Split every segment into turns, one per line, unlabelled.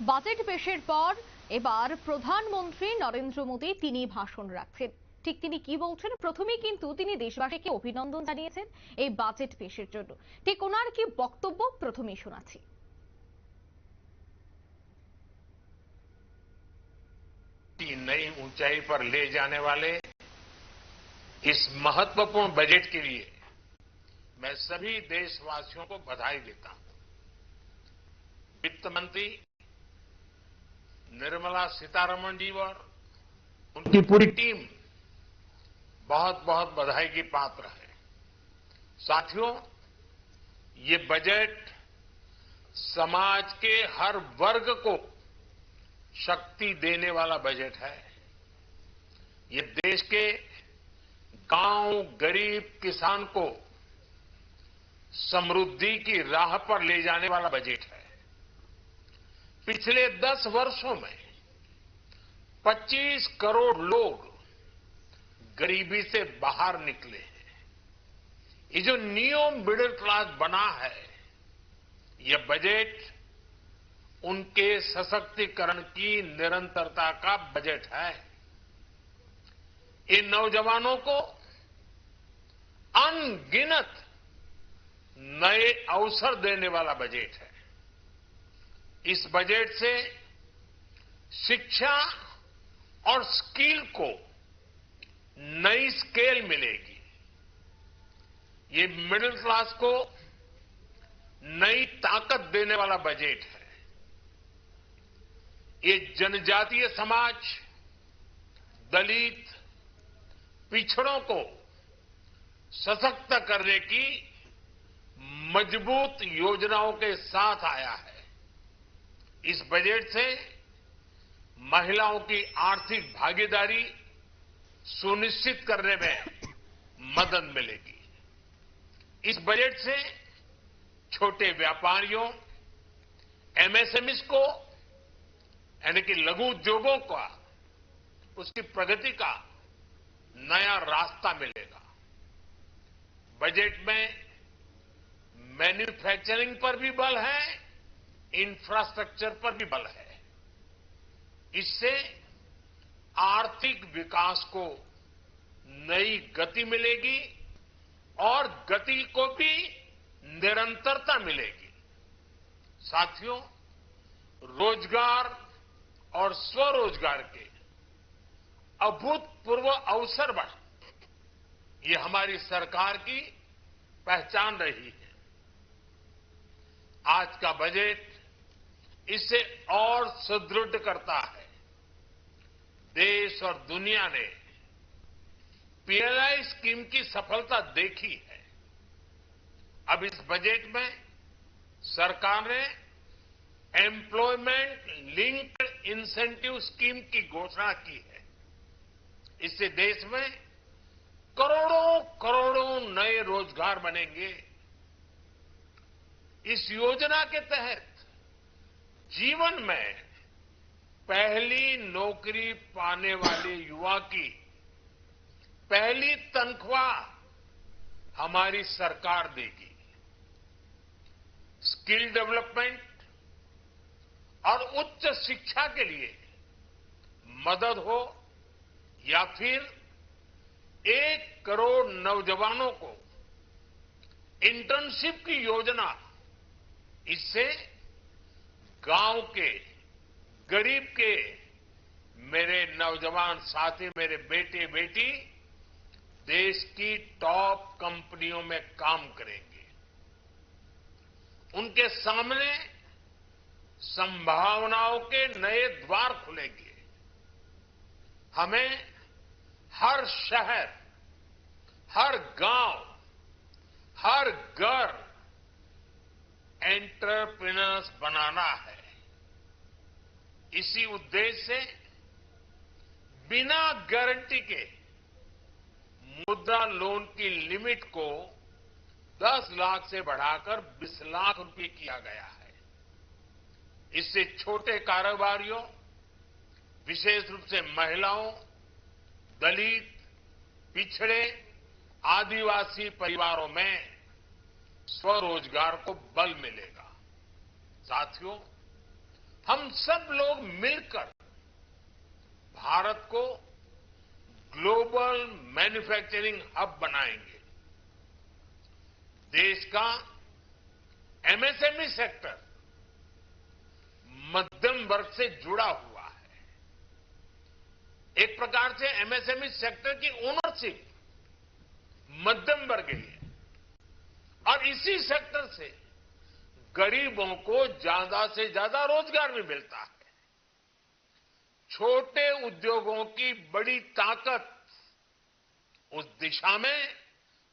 Budget পেশের পর এবার প্রধানমন্ত্রী নরেন্দ্র মোদী তিনি ভাষণ রাখছেন ঠিক তিনি কি বলছেন প্রথমেই কিন্তু তিনি দেশবাসীকে অভিনন্দন জানিয়েছেন এই বাজেট পেশের জন্য ঠিক ওনার কি বক্তব্য প্রথমেই শোনাচ্ছি
की नई ऊंचाई पर ले जाने वाले इस महत्वपूर्ण बजट के लिए मैं सभी देशवासियों को बधाई देता हूं वित्त मंत्री निर्मला सीतारमण जी और उनकी पूरी टीम बहुत बहुत बधाई की पात्र है। साथियों ये बजट समाज के हर वर्ग को शक्ति देने वाला बजट है। ये देश के गाँव गरीब किसान को समृद्धि की राह पर ले जाने वाला बजट है। पिछले दस वर्षों में 25 करोड़ लोग गरीबी से बाहर निकले हैं। ये जो न्यू मिडिल क्लास बना है यह बजट उनके सशक्तिकरण की निरंतरता का बजट है। इन नौजवानों को अनगिनत नए अवसर देने वाला बजट है। इस बजट से शिक्षा और स्किल को नई स्केल मिलेगी। ये मिडिल क्लास को नई ताकत देने वाला बजट है। ये जनजातीय समाज, दलित, पिछड़ों को सशक्त करने की मज़बूत योजनाओं के साथ आया है। इस बजट से महिलाओं की आर्थिक भागीदारी सुनिश्चित करने में मदद मिलेगी। इस बजट से छोटे व्यापारियों एमएसएमईस को, यानी कि लघु उद्योगों का, उसकी प्रगति का नया रास्ता मिलेगा। बजट में मैन्युफैक्चरिंग पर भी बल है इंफ्रास्ट्रक्चर पर भी बल है। इससे आर्थिक विकास को नई गति मिलेगी और गति को भी निरंतरता मिलेगी। साथियों, रोज़गार और स्वरोजगार के अभूतपूर्व अवसर बढ़ ये हमारी सरकार की पहचान रही है। आज का बजट इसे और सुदृढ़ करता है। देश और दुनिया ने पीएलआई स्कीम की सफलता देखी है। अब इस बजट में सरकार ने एम्प्लॉयमेंट लिंक्ड इंसेंटिव स्कीम की घोषणा की है। इससे देश में करोड़ों करोड़ों नए रोज़गार बनेंगे। इस योजना के तहत जीवन में पहली नौकरी पाने वाले युवा की पहली तनख्वाह हमारी सरकार देगी। स्किल डेवलपमेंट और उच्च शिक्षा के लिए मदद हो या फिर एक करोड़ नौजवानों को इंटर्नशिप की योजना इससे गाँव के, गरीब के, मेरे नौजवान साथी, मेरे बेटे, बेटी, देश की टॉप कंपनियों में काम करेंगे। उनके सामने संभावनाओं के नए द्वार खुलेंगे। हमें हर शहर, हर गाँव, हर घर एंटरप्रेन्योर्स बनाना है। इसी उद्देश्य से बिना गारंटी के मुद्रा लोन की लिमिट को 10 लाख से बढ़ाकर 20 लाख रुपए किया गया है। इससे छोटे कारोबारियों, विशेष रूप से महिलाओं, दलित, पिछड़े, आदिवासी परिवारों में स्वरोजगार को बल मिलेगा। साथियों, हम सब लोग मिलकर भारत को ग्लोबल मैन्युफैक्चरिंग हब बनाएँगे। देश का एमएसएमई सेक्टर मध्यम वर्ग से जुड़ा हुआ है। एक प्रकार से एमएसएमई सेक्टर की ओनरशिप मध्यम वर्ग लिए। और इसी सेक्टर से गरीबों को ज़्यादा से ज़्यादा रोज़गार भी मिलता है। छोटे उद्योगों की बड़ी ताकत उस दिशा में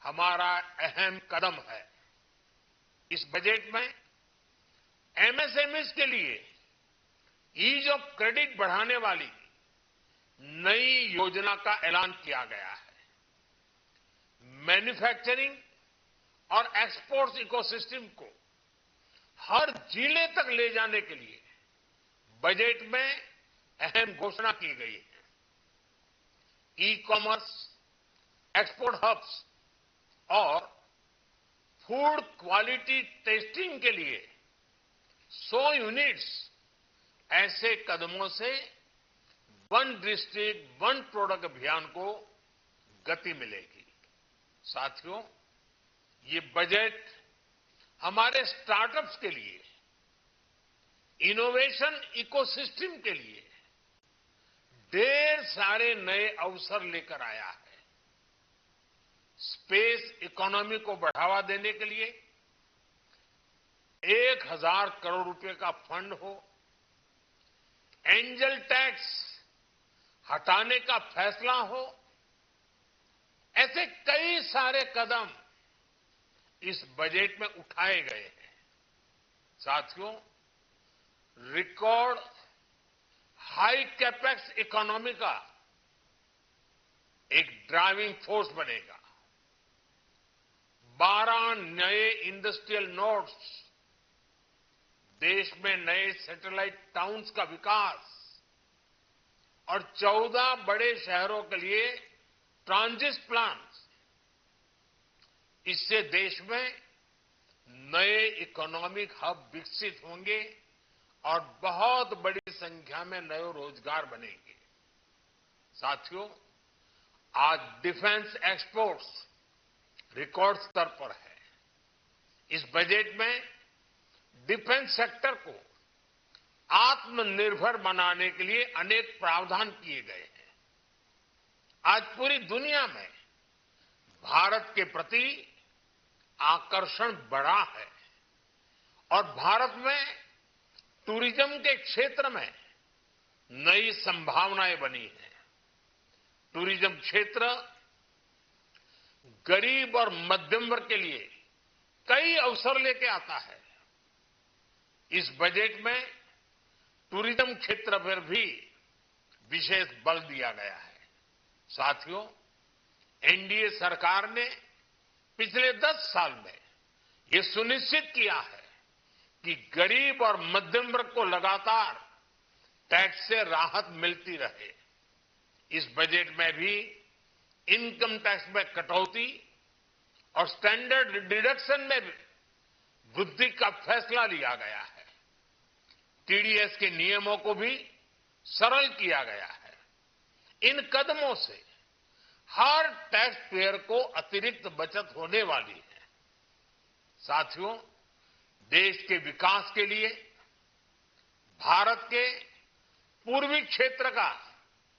हमारा अहम कदम है। इस बजट में एमएसएमईस के लिए ईज ऑफ़ क्रेडिट बढ़ाने वाली नई योजना का ऐलान किया गया है। मैन्युफैक्चरिंग और एक्सपोर्ट्स इकोसिस्टम को हर ज़िले तक ले जाने के लिए बजट में अहम घोषणा की गई है। ई कॉमर्स एक्सपोर्ट हब्स और फ़ूड क्वालिटी टेस्टिंग के लिए 100 यूनिट्स ऐसे कदमों से वन डिस्ट्रिक्ट वन प्रोडक्ट अभियान को गति मिलेगी। साथियों ये बजट हमारे स्टार्टअप्स के लिए इनोवेशन इकोसिस्टम के लिए ढेर सारे नए अवसर लेकर आया है। स्पेस इकोनॉमी को बढ़ावा देने के लिए एक हज़ार करोड़ रुपए का फंड हो। एंजल टैक्स हटाने का फैसला हो। ऐसे कई सारे कदम इस बजट में उठाए गए हैं। साथियों, रिकॉर्ड हाई कैपेक्स इकोनॉमी का एक ड्राइविंग फोर्स बनेगा। 12 नए इंडस्ट्रियल नोड्स, देश में नए सैटेलाइट टाउन्स का विकास और 14 बड़े शहरों के लिए ट्रांजिट प्लान इससे देश में नए इकोनॉमिक हब विकसित होंगे और बहुत बड़ी संख्या में नए रोज़गार बनेंगे। साथियों, आज डिफेंस एक्सपोर्ट्स रिकॉर्ड स्तर पर है। इस बजट में डिफेंस सेक्टर को आत्मनिर्भर बनाने के लिए अनेक प्रावधान किए गए हैं। आज पूरी दुनिया में भारत के प्रति आकर्षण बढ़ा है। और भारत में टूरिज़्म के क्षेत्र में नई संभावनाएँ बनी हैं। टूरिज़्म क्षेत्र गरीब और मध्यम वर्ग के लिए कई अवसर लेके आता है। इस बजट में टूरिज़्म क्षेत्र पर भी विशेष बल दिया गया है। साथियों, एनडीए सरकार ने पिछले दस साल में ये सुनिश्चित किया है कि गरीब और मध्यम वर्ग को लगातार टैक्स से राहत मिलती रहे। इस बजट में भी इनकम टैक्स में कटौती और स्टैंडर्ड डिडक्शन में वृद्धि का फैसला लिया गया है। टीडीएस के नियमों को भी सरल किया गया है। इन कदमों से हर टैक्स पेयर को अतिरिक्त बचत होने वाली है। साथियों, देश के विकास के लिए, भारत के पूर्वी क्षेत्र का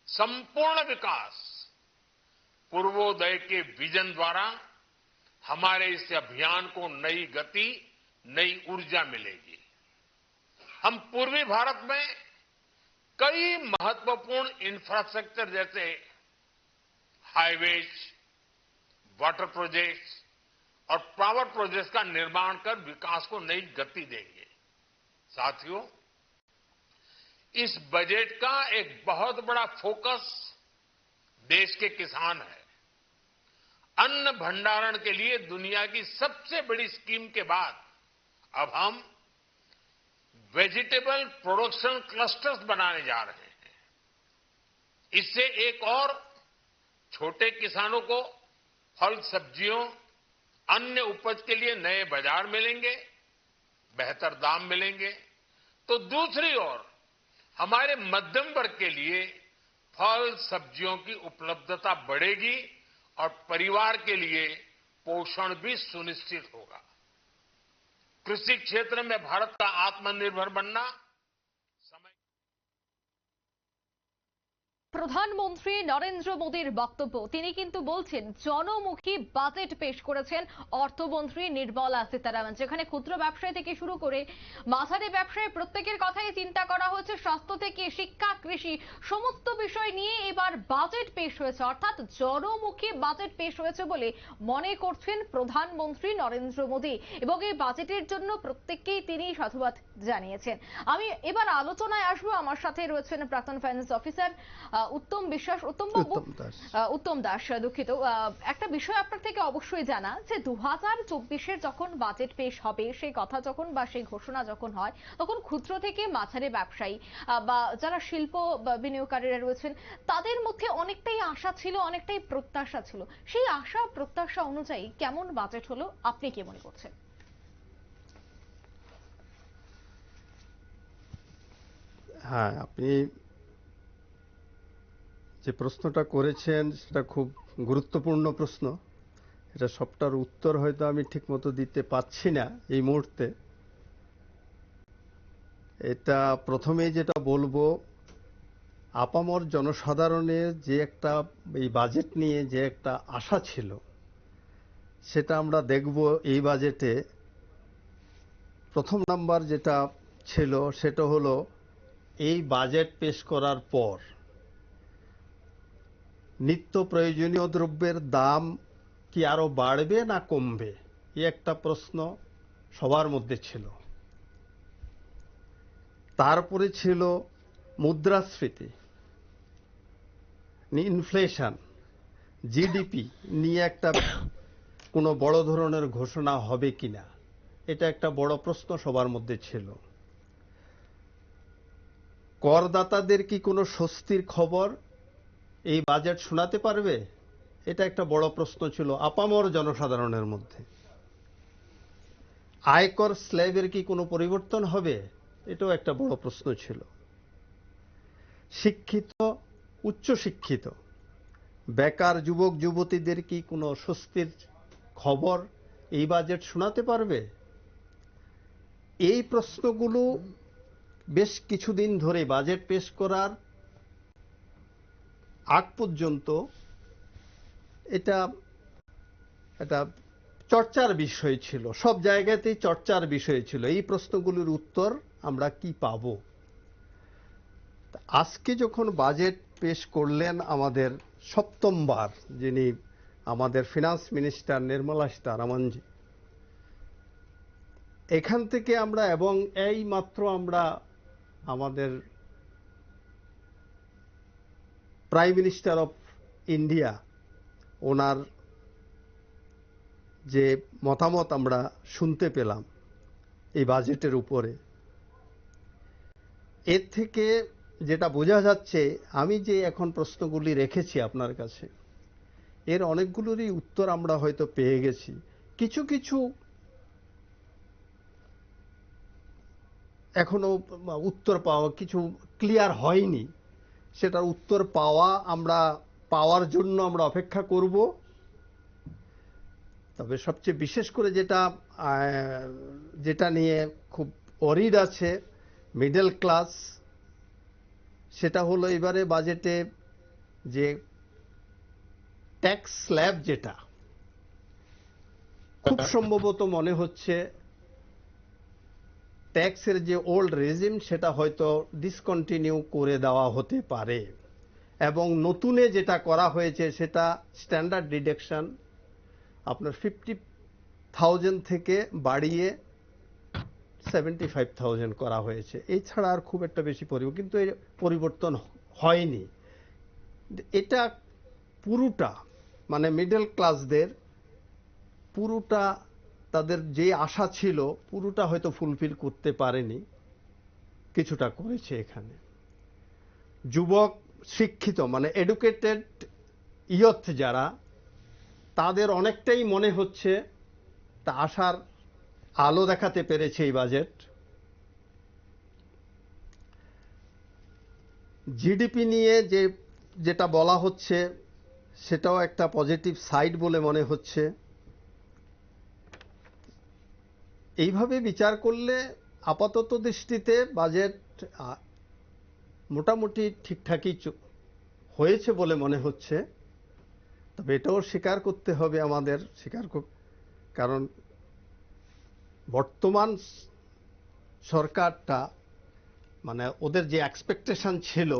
संपूर्ण विकास, पूर्वोदय के विजन द्वारा हमारे इस अभियान को नई गति, नई ऊर्जा मिलेगी। हम पूर्वी भारत में कई महत्वपूर्ण इंफ्रास्ट्रक्चर जैसे हाईवेज, वाटर प्रोजेक्ट्स और पावर प्रोजेक्ट्स का निर्माण कर विकास को नई गति देंगे। साथियों, इस बजट का एक बहुत बड़ा फोकस देश के किसान है। अन्न भंडारण के लिए दुनिया की सबसे बड़ी स्कीम के बाद अब हम वेजिटेबल प्रोडक्शन क्लस्टर्स बनाने जा रहे हैं। इससे एक और छोटे किसानों को फल, सब्जियों, अन्य उपज के लिए नए बाज़ार मिलेंगे, बेहतर दाम मिलेंगे। तो दूसरी ओर, हमारे मध्यम वर्ग के लिए फल, सब्जियों की उपलब्धता बढ़ेगी और परिवार के लिए पोषण भी सुनिश्चित होगा। कृषि क्षेत्र में भारत का आत्मनिर्भर बनना
প্রধানমন্ত্রী নরেন্দ্র মোদীর বক্তব্য। তিনি কিন্তু বলছেন, জনমুখী বাজেট পেশ করেছেন অর্থমন্ত্রী নির্মলা সীতারামন, যেখানে ক্ষুদ্র ব্যবসায়ী থেকে শুরু করে মাঝারি ব্যবসায় প্রত্যেকের কথাই চিন্তা করা হয়েছে স্বাস্থ্য থেকে শিক্ষা, কৃষি, সমস্ত বিষয় নিয়ে এবার বাজেট পেশ হয়েছে। অর্থাৎ জনমুখী বাজেট পেশ হয়েছে বলে মনে করছেন প্রধানমন্ত্রী নরেন্দ্র মোদী, এবং এই বাজেটের জন্য প্রত্যেককেই তিনি সাধুবাদ জানিয়েছেন। আমি এবার আলোচনায় আসব। আমার সাথে রয়েছেন প্রাক্তন ফাইন্যান্স অফিসার উত্তম বিশ্বাস উত্তম বাবু?
উত্তম দাস।
দুঃখিত। একটা বিষয় আপনার থেকে অবশ্যই জানা যে দু হাজার চব্বিশের যখন বাজেট পেশ হবে সেই কথা যখন বা সেই ঘোষণা যখন হয় তখন ক্ষুদ্র থেকে মাঝারি ব্যবসায়ী বা যারা শিল্প বিনিয়োগকারীরা রয়েছেন তাদের মধ্যে অনেকটাই আশা ছিল অনেকটাই প্রত্যাশা ছিল। সেই আশা প্রত্যাশা অনুযায়ী কেমন বাজেট হলো আপনি কি মনে করছেন?
হ্যাঁ আপনি যে প্রশ্নটা করেছেন, সেটা খুব গুরুত্বপূর্ণ প্রশ্ন। এটা সবটার উত্তর হয়তো আমি ঠিকমতো দিতে পাচ্ছি না এই মুহূর্তে। এটা প্রথমেই যেটা বলব, আপামর জনসাধারণের যে একটা এই বাজেট নিয়ে যে একটা আশা ছিল, সেটা আমরা দেখব এই বাজেটে প্রথম নাম্বার যেটা ছিল, সেটা হলো এই বাজেট পেশ করার পর নিত্য প্রয়োজনীয় দ্রব্যের দাম কি আরও বাড়বে না কমবে? এ একটা প্রশ্ন সবার মধ্যে ছিল। তারপরে ছিল মুদ্রাস্ফীতি ইনফ্লেশন জিডিপি নিয়ে একটা কোনো বড় ধরনের ঘোষণা হবে কিনা? এটা একটা বড় প্রশ্ন সবার মধ্যে ছিল। করদাতাদের কি কোনো স্বস্তির খবর? এই বাজেট শোনাতে পারবে? এটা একটা বড় প্রশ্ন ছিল আপামর জনসাধারণের মধ্যে। আয়কর স্ল্যাবের কি কোনো পরিবর্তন হবে? এটাও একটা বড় প্রশ্ন ছিল। শিক্ষিত, উচ্চ শিক্ষিত, বেকার যুবক, যুবতীদের কি কোনো স্বস্তির খবর এই বাজেট শোনাতে পারবে? এই প্রশ্নগুলো বেশ কিছুদিন ধরে বাজেট পেশ করার আগ পর্যন্ত এটা এটা চর্চার বিষয় ছিল। সব জায়গাতেই চর্চার বিষয় ছিল। এই প্রশ্নগুলোর উত্তর আমরা কি পাব? আজকে যখন বাজেট পেশ করলেন আমাদের সপ্তমবার, যিনি আমাদের ফিনান্স মিনিস্টার নির্মলা সীতারামনজি, এখান থেকে আমরা এবং এই মাত্র আমরা আমাদের প্রাইম মিনিস্টার অফ ইন্ডিয়া ওনার যে মতামত আমরা শুনতে পেলাম এই বাজেটের উপরে, এর থেকে যেটা বোঝা যাচ্ছে, আমি যে এখন প্রশ্নগুলি রেখেছি আপনার কাছে, এর অনেকগুলোরই উত্তর আমরা হয়তো পেয়ে গেছি। কিছু কিছু এখনও উত্তর পাওয়া, কিছু ক্লিয়ার হয়নি। সেটার উত্তর পাওয়া আমরা, পাওয়ার জন্য আমরা অপেক্ষা করব। তবে সবচেয়ে বিশেষ করে যেটা যেটা নিয়ে খুব অরিড আছে মিডল ক্লাস সেটা হলো এবারে বাজেটে যে ট্যাক্স স্ল্যাব যেটা, খুব সম্ভবত মনে হচ্ছে ট্যাক্সের যে ওল্ড রেজিম, সেটা হয়তো ডিসকন্টিনিউ করে দেওয়া হতে পারে। এবং নতুনে যেটা করা হয়েছে, সেটা স্ট্যান্ডার্ড ডিডাকশন আপনার ফিফটি থাউজেন্ড থেকে বাড়িয়ে সেভেন্টি ফাইভ থাউজেন্ড করা হয়েছে। এছাড়া আর খুব একটা বেশি পরিবর্তন কিন্তু এর পরিবর্তন হয়নি। এটা পুরোটা মানে মিডল ক্লাসদের পুরোটা তাদের যে আশা ছিল, পুরোটা হয়তো ফুলফিল করতে পারেনি। কিছুটা করেছে এখানে। যুবক, শিক্ষিত মানে এডুকেটেড ইয়থ যারা, তাদের অনেকটাই মনে হচ্ছে, তা আশার আলো দেখাতে পেরেছে এই বাজেট। জিডিপি নিয়ে যে, যেটা বলা হচ্ছে, সেটাও একটা পজিটিভ সাইড বলে মনে হচ্ছে। এইভাবে বিচার করলে আপাতত দৃষ্টিতে বাজেট মোটামুটি ঠিকঠাকই হয়েছে বলে মনে হচ্ছে। তবে এটাও স্বীকার করতে হবে আমাদের স্বীকার কারণ বর্তমান সরকারটা মানে ওদের যে এক্সপেকটেশন ছিল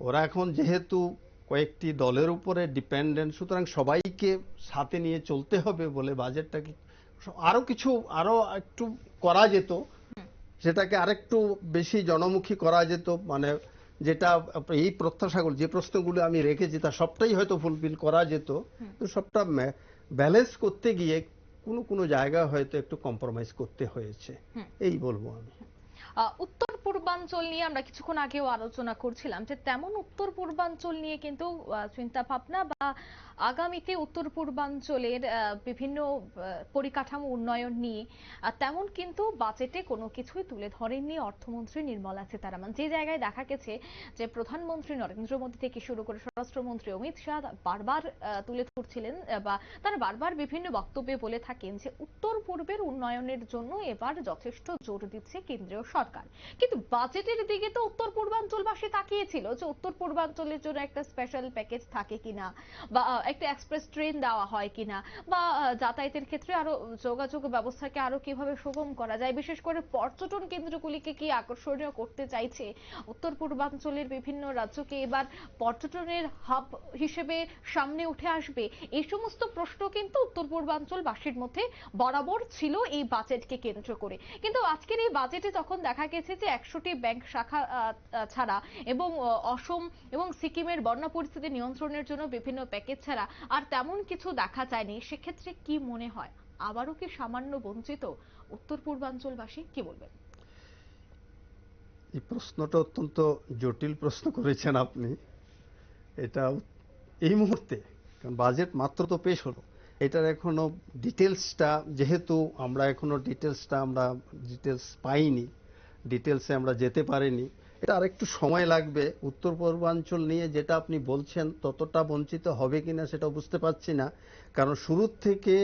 ওরা এখন যেহেতু কয়েকটি দলের উপরে ডিপেন্ডেন্ট সুতরাং সবাইকে সাথে নিয়ে চলতে হবে বলে বাজেটটাকে আরও কিছু আরও একটু করা যেত। সেটাকে আরেকটু বেশি জনমুখী করা যেত। মানে যেটা এই প্রত্যাশাগুলো যে প্রশ্নগুলো আমি রেখেছি তা সবটাই হয়তো ফুলফিল করা যেত। তো সবটা ব্যালেন্স করতে গিয়ে কোনো কোনো জায়গা হয়তো একটু কম্প্রোমাইজ করতে হয়েছে। এই বলব আমি।
উত্তর পূর্বাঞ্চল নিয়ে আমরা কিছুক্ষণ আগেও আলোচনা করছিলাম যে তেমন উত্তর পূর্বাঞ্চল নিয়ে কিন্তু চিন্তা ভাবনা বা আগামীতে উত্তর পূর্বাঞ্চলের বিভিন্ন পরিকাঠামো উন্নয়ন নিয়ে তেমন কিন্তু বাজেটে কোনো কিছুই তুলে ধরেননি অর্থমন্ত্রী নির্মলা সীতারামন। যে জায়গায় দেখা গেছে যে প্রধানমন্ত্রী নরেন্দ্র মোদী থেকে শুরু করে স্বরাষ্ট্রমন্ত্রী অমিত শাহ বারবার তুলে ধরছিলেন বা তারা বারবার বিভিন্ন বক্তব্যে বলে থাকেন যে উত্তর পূর্বের উন্নয়নের জন্য এবার যথেষ্ট জোর দিচ্ছে কেন্দ্রীয় সরকার। কিন্তু বাজেটের দিকে তো উত্তর পূর্বাঞ্চলবাসী তাকিয়েছিল যে উত্তর পূর্বাঞ্চলের জন্য একটা স্পেশাল প্যাকেজ থাকে কিনা বা একটা এক্সপ্রেস ট্রেন দেওয়া হয় কিনা বা যাতায়াতের ক্ষেত্রে আরও যোগাযোগ ব্যবস্থাকে আরও কীভাবে সুগম করা যায়। বিশেষ করে পর্যটন কেন্দ্রগুলিকে কি আকর্ষণীয় করতে চাইছে উত্তর পূর্বাঞ্চলের বিভিন্ন রাজ্যকে? এবার পর্যটনের হাব হিসেবে সামনে উঠে আসবে। এই সমস্ত প্রশ্ন কিন্তু উত্তর পূর্বাঞ্চলবাসীর মধ্যে বরাবর ছিল এই বাজেটকে কেন্দ্র করে। কিন্তু আজকের এই বাজেটে তখন দেখা গেছে যে একশোটি ব্যাংক শাখা ছাড়া এবং অসম এবং সিকিমের বন্যা পরিস্থিতি নিয়ন্ত্রণের জন্য বিভিন্ন প্যাকেজ ছাড়া আর তেমন কিছু দেখা যায়নি। সেক্ষেত্রে কি মনে হয়? আবারও কি সামান্য বঞ্চিত? উত্তর পূর্বাঞ্চলবাসী কি বলবেন?
এই প্রশ্নটা অত্যন্ত জটিল প্রশ্ন করেছেন আপনি। এটা এই মুহূর্তে, কারণ বাজেট মাত্র তো পেশ হলো। এটার এখনও ডিটেলসটা যেহেতু আমরা এখনও ডিটেলসটা আমরা ডিটেলস পাইনি ডিটেলসে আমরা যেতে পারিনি। এটা আরেকটু সময় লাগবে। উত্তর পূর্বাঞ্চল নিয়ে যেটা আপনি বলছেন ততটা বঞ্চিত হবে কিনা সেটা বুঝতে পারছি না। কারণ শুরুর থেকে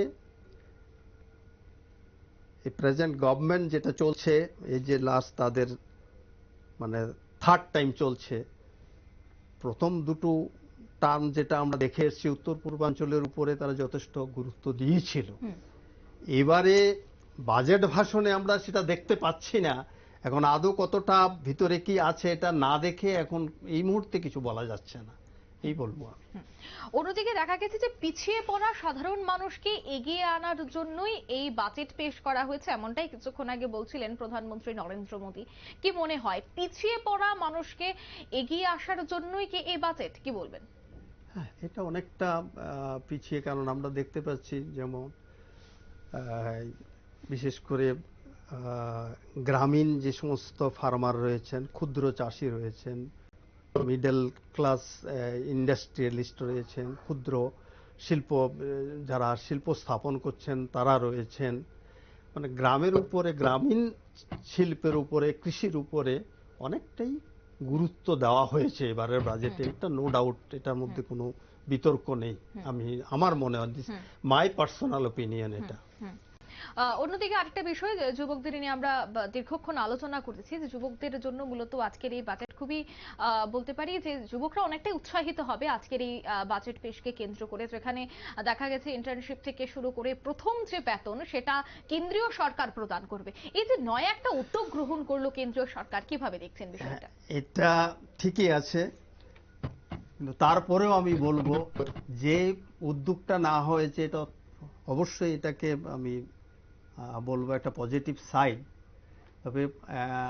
এই প্রেজেন্ট গভর্নমেন্ট যেটা চলছে এই যে লাস্ট তাদের মানে থার্ড টাইম চলছে প্রথম দুটো টার্ম যেটা আমরা দেখে এসেছি উত্তর পূর্বাঞ্চলের উপরে তারা যথেষ্ট গুরুত্ব দিয়েছিল। এবারে বাজেট ভাষণে আমরা সেটা দেখতে পাচ্ছি না। এখন আদৌ কতটা ভিতরে কি আছে এটা না দেখে এখন এই মুহূর্তে কিছু বলা যাচ্ছে না। এই বলব আমি।
অন্যদিকে দেখা গেছে যে পিছিয়ে পড়া সাধারণ মানুষকে এগিয়ে আনার জন্যই এই বাজেট পেশ করা হয়েছে এমনটাই কিছুক্ষণ আগে বলছিলেন প্রধানমন্ত্রী নরেন্দ্র মোদী। কি মনে হয় পিছিয়ে পড়া মানুষকে এগিয়ে আসার জন্যই কি এই বাজেট? কি বলবেন?
হ্যাঁ এটা অনেকটা পিছিয়ে কারণ আমরা দেখতে পাচ্ছি যেমন বিশেষ করে গ্রামীণ যে সমস্ত ফার্মার রয়েছেন ক্ষুদ্র চাষি রয়েছেন মিডল ক্লাস ইন্ডাস্ট্রিয়ালিস্ট রয়েছেন ক্ষুদ্র শিল্প যারা শিল্প স্থাপন করছেন তারা রয়েছেন। মানে গ্রামের উপরে গ্রামীণ শিল্পের উপরে কৃষির উপরে অনেকটাই গুরুত্ব দেওয়া হয়েছে এবারের বাজেটে। এটা নো ডাউট এটার মধ্যে কোনো বিতর্ক নেই। আমি আমার মনে হয়। মাই পার্সোনাল ওপিনিয়ন এটা।
আহ, অন্যদিকে আরেকটা বিষয় যুবকদের নিয়ে আমরা দীর্ঘক্ষণ আলোচনা করেছি, যে যুবকদের জন্য মূলত আজকের এই বাজেট খুবই বলতে পারি যে যুবকরা অনেকটাই উৎসাহিত হবে আজকের এই বাজেট পেশকে কেন্দ্র করে। যেখানে দেখা গেছে ইন্টার্নশিপ থেকে শুরু করে প্রথম যে বেতন, সেটা কেন্দ্রীয় সরকার প্রদান করবে। এই যে নয় একটা উদ্যোগ গ্রহণ করল কেন্দ্রীয় সরকার, কীভাবে দেখছেন বিষয়টা?
এটা ঠিকই আছে। কিন্তু তারপরেও আমি বলব যে উদ্যোগটা না হয়েছে, এটা অবশ্যই এটাকে আমি বলব একটা পজিটিভ সাইড তবে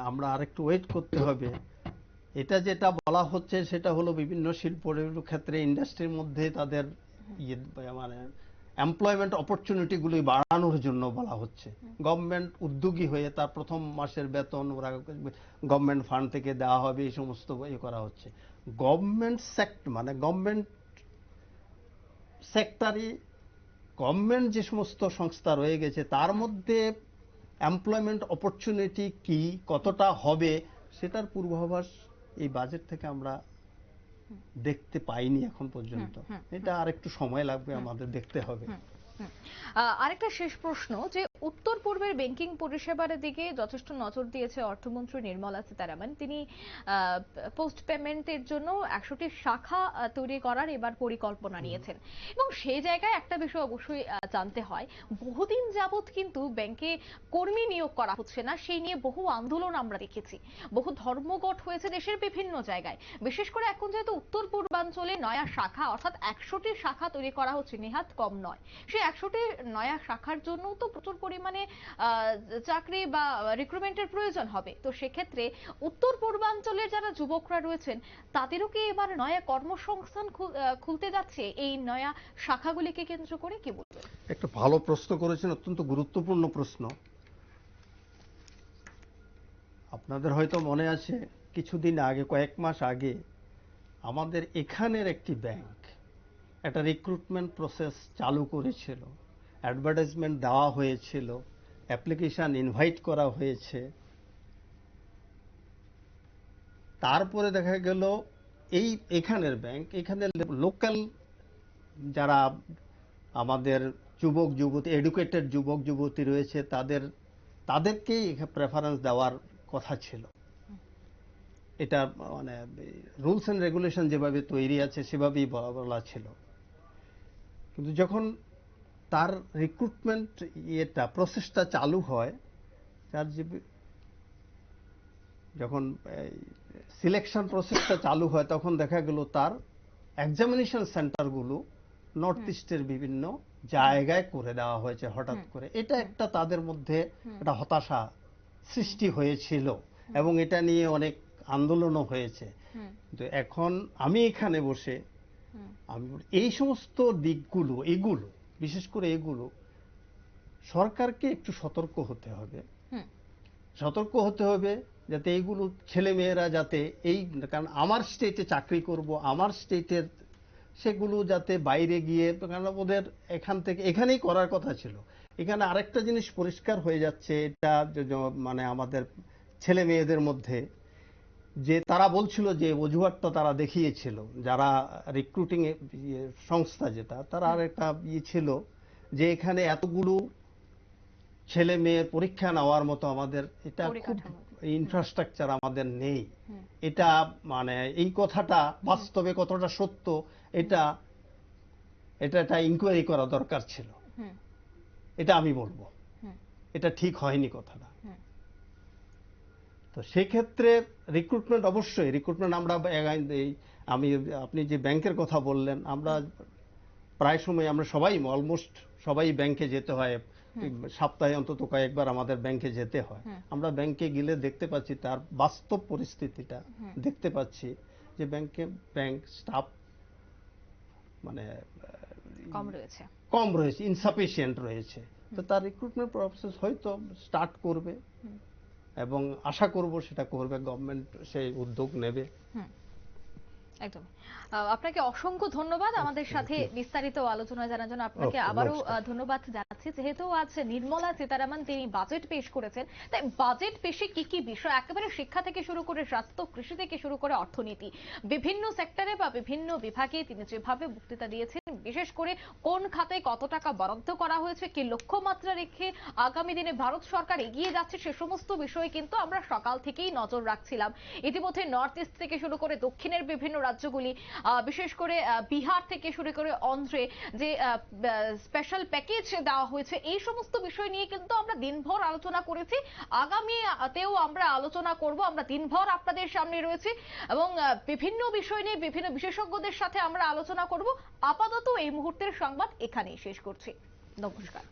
আমরা আরেকটু ওয়েট করতে হবে। এটা যেটা বলা হচ্ছে, সেটা হলো বিভিন্ন শিল্পের ক্ষেত্রে ইন্ডাস্ট্রির মধ্যে তাদের ইয়ে মানে এমপ্লয়মেন্ট অপরচুনিটিগুলি বাড়ানোর জন্য বলা হচ্ছে। গভর্নমেন্ট উদ্যোগী হয়ে তার প্রথম মাসের বেতন ওরা গভর্নমেন্ট ফান্ড থেকে দেওয়া হবে, এই সমস্ত ইয়ে করা হচ্ছে। গভর্নমেন্ট সেক্টর মানে গভর্নমেন্ট সেক্টরে গভর্নমেন্ট যে সমস্ত সংস্থা রয়ে গেছে তার মধ্যে এমপ্লয়মেন্ট অপরচুনিটি কি কতটা হবে সেটার পূর্বাভাস এই বাজেট থেকে আমরা দেখতে পাইনি এখন পর্যন্ত। এটা আর একটু সময় লাগবে আমাদের দেখতে হবে।
আরেকটা শেষ প্রশ্ন যে উত্তর পূর্বের ব্যাংকিং পরিষেবার দিকে যথেষ্ট নজর দিয়েছে অর্থমন্ত্রী নির্মলা সীতারামন। তিনি পোস্ট পেমেন্টের জন্য একশোটি শাখা তৈরি করার এবার পরিকল্পনা নিয়েছেন। এবং সেই জায়গায় একটা বিষয় অবশ্যই জানতে হয়। বহুদিন যাবৎ কিন্তু ব্যাংকে কর্মী নিয়োগ করা হচ্ছে না সেই নিয়ে বহু আন্দোলন আমরা দেখেছি। বহু ধর্মঘট হয়েছে দেশের বিভিন্ন জায়গায়। বিশেষ করে এখন যেহেতু উত্তর পূর্বাঞ্চলে নয়া শাখা অর্থাৎ একশোটি শাখা তৈরি করা হচ্ছে নেহাত কম নয়। সেই একশোটি নয়া শাখার জন্য তো প্রচুর পরিমাণে চাকরি বা রিক্রুটমেন্টের প্রয়োজন হবে। তো সেক্ষেত্রে উত্তর পূর্বাঞ্চলের যারা যুবকরা রয়েছেন, তাদেরও কি এবার নয়া কর্মসংস্থান খুলতে যাচ্ছে? এই নয়া শাখাগুলিকে কেন্দ্র করে কি বলবেন?
একটা ভালো প্রশ্ন করেছেন, অত্যন্ত গুরুত্বপূর্ণ প্রশ্ন। আপনাদের হয়তো মনে আছে, কিছুদিন আগে, কয়েক মাস আগে, আমাদের এখানের একটি ব্যাংক একটা রিক্রুটমেন্ট প্রসেস চালু করেছিল। অ্যাডভার্টাইজমেন্ট দেওয়া হয়েছিল অ্যাপ্লিকেশন ইনভাইট করা হয়েছে। তারপরে দেখা গেল, এই এখানের ব্যাংক এখানে লোকাল যারা আমাদের যুবক, যুবতী এডুকেটেড যুবক, যুবতী রয়েছে, তাদের, তাদেরকেই প্রেফারেন্স দেওয়ার কথা ছিল। এটা মানে রুলস অ্যান্ড রেগুলেশন যেভাবে তৈরি আছে, সেভাবেই বলা ছিল। কিন্তু যখন তার রিক্রুটমেন্ট ইয়েটা প্রসেসটা চালু হয় তার যে যখন সিলেকশন প্রসেসটা চালু হয় তখন দেখা গেল তার এক্সামিনেশন সেন্টারগুলো নর্থ ইস্টের বিভিন্ন জায়গায় করে দেওয়া হয়েছে হঠাৎ করে। এটা একটা তাদের মধ্যে একটা হতাশা সৃষ্টি হয়েছিল এবং এটা নিয়ে অনেক আন্দোলনও হয়েছে। কিন্তু এখন আমি এখানে বসে আমি এই সমস্ত দিকগুলো এগুলো বিশেষ করে এগুলো সরকারকে একটু সতর্ক হতে হবে। সতর্ক হতে হবে যাতে এইগুলো ছেলে মেয়েরা যাতে এই কারণ আমার স্টেটে চাকরি করব আমার স্টেটের সেগুলো যাতে বাইরে গিয়ে কারণ ওদের এখান থেকে এখানেই করার কথা ছিল। এখানে আরেকটা জিনিস পরিষ্কার হয়ে যাচ্ছে এটা মানে আমাদের ছেলে মেয়েদের মধ্যে। যে তারা বলছিল যে অজুহাতটা তারা দেখিয়েছিল যারা রিক্রুটিং সংস্থা যেটা তারা আর একটা ইয়ে ছিল যে এখানে এতগুলো ছেলে মেয়ের পরীক্ষা নেওয়ার মতো আমাদের এটা খুব ইনফ্রাস্ট্রাকচার আমাদের নেই। এটা মানে এই কথাটা বাস্তবে কতটা সত্য এটা এটা একটা ইনকোয়ারি করা দরকার ছিল। এটা আমি বলব। এটা ঠিক হয়নি কথাটা। তো সেক্ষেত্রে রিক্রুটমেন্ট অবশ্যই রিক্রুটমেন্ট আমরা এই আমি আপনি যে ব্যাংকের কথা বললেন আমরা প্রায় সময় আমরা সবাই অলমোস্ট সবাই ব্যাংকে যেতে হয়। সপ্তাহে অন্তত কয়েকবার আমাদের ব্যাংকে যেতে হয়। আমরা ব্যাংকে গেলে দেখতে পাচ্ছি তার বাস্তব পরিস্থিতিটা। দেখতে পাচ্ছি যে ব্যাংকে ব্যাংক স্টাফ মানে
কম রয়েছে।
কম রয়েছে ইনসাফিসিয়েন্ট রয়েছে। তো তার রিক্রুটমেন্ট প্রসেস হয়তো স্টার্ট করবে। এবং আশা করব সেটা করবে গভর্নমেন্ট সেই উদ্যোগ নেবে।
একদম। আপনাকে অসংখ্য ধন্যবাদ আমাদের সাথে বিস্তারিত আলোচনা জানার জন্য। আপনাকে আবারও ধন্যবাদ জানাচ্ছি। যেহেতু আজ নির্মলা সীতারামন তিনি বাজেট পেশ করেছেন তাই বাজেট পেশে কি কি বিষয়? একেবারে শিক্ষা থেকে শুরু করে স্বাস্থ্য কৃষি থেকে শুরু করে অর্থনীতি বিভিন্ন সেক্টরে বা বিভিন্ন বিভাগে তিনি যেভাবে বক্তৃতা দিয়েছেন বিশেষ করে কোন খাতে কত টাকা বরাদ্দ করা হয়েছে কি লক্ষ্যমাত্রা রেখে আগামী দিনে ভারত সরকার এগিয়ে যাচ্ছে সে সমস্ত বিষয়ে কিন্তু আমরা সকাল থেকেই নজর রাখছিলাম। ইতিমধ্যে নর্থ ইস্ট থেকে শুরু করে দক্ষিণের বিভিন্ন রাজ্যগুলি বিশেষ করে বিহার থেকে শুরু করে অন্ধ্রে যে স্পেশাল প্যাকেজ দেওয়া হয়েছে, এই সমস্ত বিষয় নিয়ে কিন্তু আমরা দিনভর আলোচনা করেছি। আগামীতেও আমরা আলোচনা করব, আমরা দিনভর আপনাদের সামনে রয়েছি এবং বিভিন্ন বিষয় নিয়ে বিভিন্ন বিশেষজ্ঞদের সাথে আমরা আলোচনা করব। আপাতত এই মুহূর্তের সংবাদ এখানেই শেষ করছি। নমস্কার।